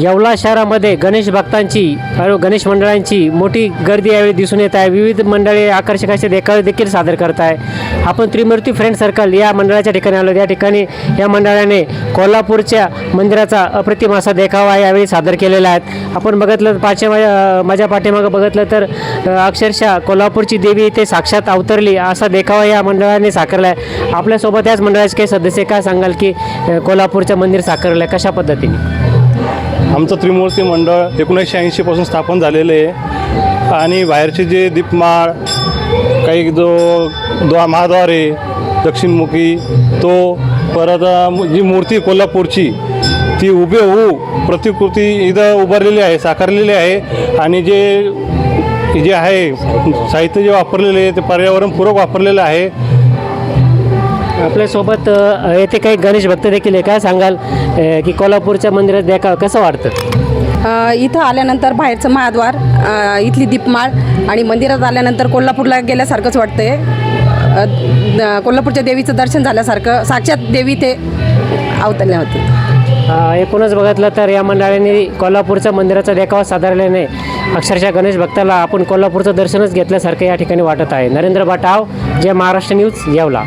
येवला शहरामध्ये गणेश भक्तांची आणि गणेश मंडळांची मोठी गर्दी यावेळी दिसून येत आहे. विविध मंडळी आकर्षक असे देखावे देखील सादर करत आहे. आपण त्रिमूर्ती फ्रेंड सर्कल या मंडळाच्या ठिकाणी आलो. या ठिकाणी या मंडळाने कोल्हापूरच्या मंदिराचा अप्रतिम असा देखावा यावेळी सादर केलेला आहे. आपण बघितलं पाठच्या माझ्या पाठीमागं बघितलं तर अक्षरशः कोल्हापूरची देवी इथे साक्षात अवतरली. असा देखावा या मंडळाने साकारला आहे. आपल्यासोबत याच मंडळाचे काही सदस्य काय सांगाल की कोल्हापूरचं मंदिर साकारलं आहे कशा पद्धतीने? आमचं त्रिमूर्ती मंडळ एकोणीसशे ऐंशीपासून स्थापन झालेलं आहे. आणि बाहेरचे जे दीपमाळ काही जो द्वा महाद्वार आहे दक्षिणमुखी तो परत जी मूर्ती कोल्हापूरची ती उभे होऊ प्रतिकृती इथं उभारलेली आहे साकारलेली आहे. आणि जे जे आहे साहित्य जे वापरलेले आहे ते पर्यावरणपूरक वापरलेलं आहे. आपल्यासोबत येथे काही गणेश भक्त देखील आहे. काय सांगाल की कोल्हापूरच्या मंदिरात देखावा कसं वाटतं? इथं आल्यानंतर बाहेरचं महाद्वार इथली दीपमाळ आणि मंदिरात आल्यानंतर कोल्हापूरला गेल्यासारखंच वाटतंय. कोल्हापूरच्या देवीचं दर्शन झाल्यासारखं साक्षात देवी ते अवतरल्या होते. एकूणच बघितलं तर या मंडळाने कोल्हापूरच्या मंदिराचा देखावा साधारल्याने अक्षरशः गणेश भक्ताला आपण कोल्हापूरचं दर्शनच घेतल्यासारखं या ठिकाणी वाटत आहे. नरेंद्र बाटाव जय महाराष्ट्र न्यूज येवला.